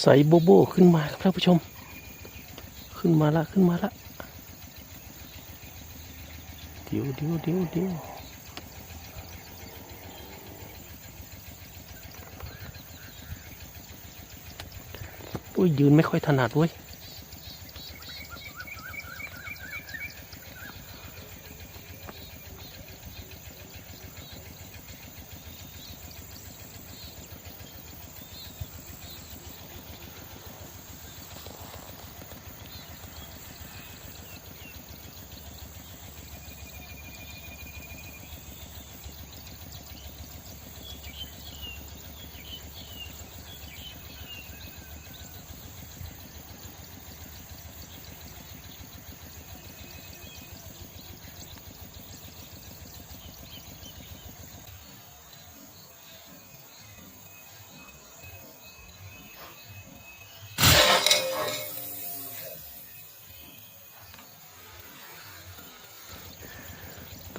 ใส่โบโบขึ้นมาครับท่านผู้ชม ขึ้นมาละขึ้นมาละเดี๋ยวเดี๋ยวเดี๋ยวเดี๋ยวอุ้ยยืนไม่ค่อยถนัดเว้ย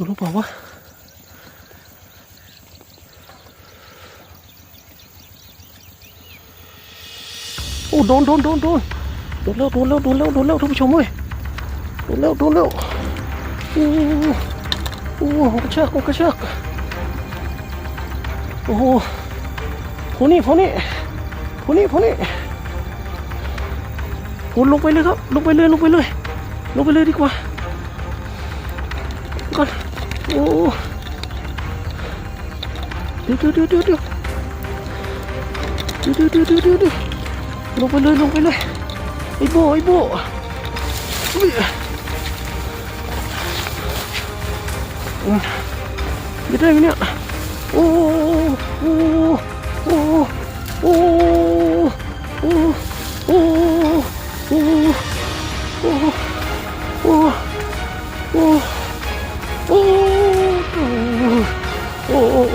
ดูรู้เปล่าวะโอ้โดนโดนโดนโดนโดนแล้วโดนแล้วโดนแล้วโดนแล้วท่านผู้ชมเว้ยโดนแล้วโดนแล้วโอ้โอ้โหกระชากกระชากโอ้โหพวกนี้พวกนี้พวกนี้พวกนี้โอ้ลงไปเลยครับลงไปเลยลงไปเลยลงไปเลยดีกว่าก่อน โอ้เดี๋ยวเดี๋ยวเดี๋ยวเดี๋ยวเดี๋ยวเดี๋ยวเดี๋ยวเดี๋ยวเดี๋ยวเดี๋ยวลงไปเลยลงไปเลยไอ้โบไอ้โบอุ้ยอืมจะได้ไหมเนี่ยโอ้โอ้โอ้โอ้โอ้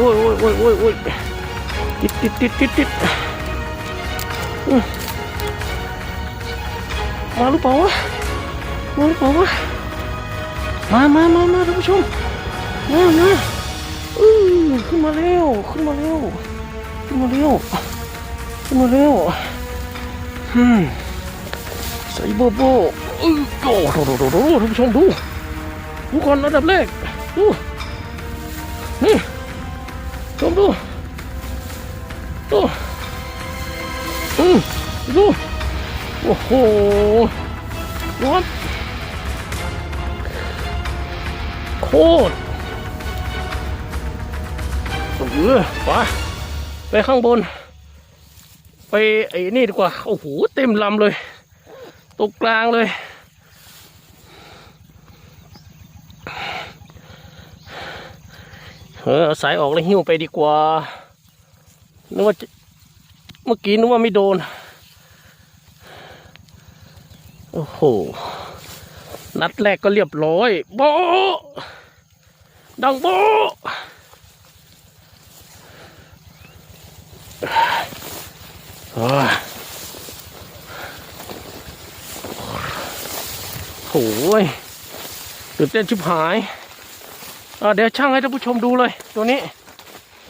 อ้โอ้ยโอ้ยโอ้โอ้โอ้โอ้ติดติดติดติดติดมาหรือเปล่าวะมาหรือเปล่าวะมามามามาท่านผู้ชมมามาอือขึ้นมาเร็วขึ้นมาเร็วขึ้นมาเร็วขึ้นมาเร็วอืมใส่โบโบอือโอ้โหท่านผู้ชมดูดูก่อนระดับแรกดูนี่ ชมดูดูอืมดูโอ้โหดูครับโคตรเออไปไปข้างบน ไปไอ้นี่ดีกว่า โอ้โห เต็มลำเลยตรงกลางเลย เออเอาสายออกแล้วหิ้วไปดีกว่านึกว่าจะเมื่อกี้นึกว่าไม่โดน โอ้โห นัดแรกก็เรียบร้อยโบดังโบะอ่าโอ้ยตื่นเต้นชิบหาย เดี๋ยวช่างให้ท่านผู้ชมดูเลย ตัวนี้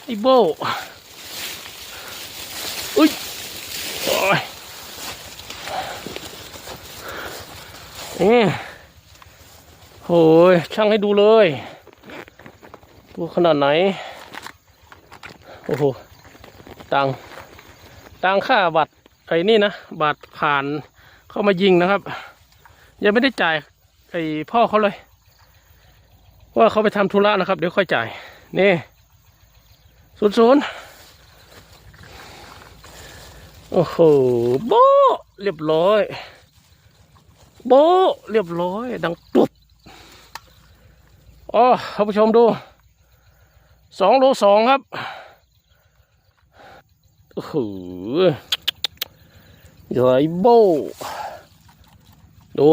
อีโบอุ้ยโอ้ยนี่โอ้ยช่างให้ดูเลย ตัวขนาดไหน โอ้โหตังตังค่าบัตรไอ้นี่นะ บัตรผ่านเข้ามายิงนะครับ ยังไม่ได้จ่ายไอ้พ่อเขาเลย ว่าเขาไปทำธุระนะครับ เดี๋ยวค่อยจ่าย นี่ศูนย์ศูนย์โอ้โหโบเรียบร้อย โบเรียบร้อย ดังตุบอ๋อท่านผู้ชมดูสองโลสองครับโอ้โหใหญ่โบดู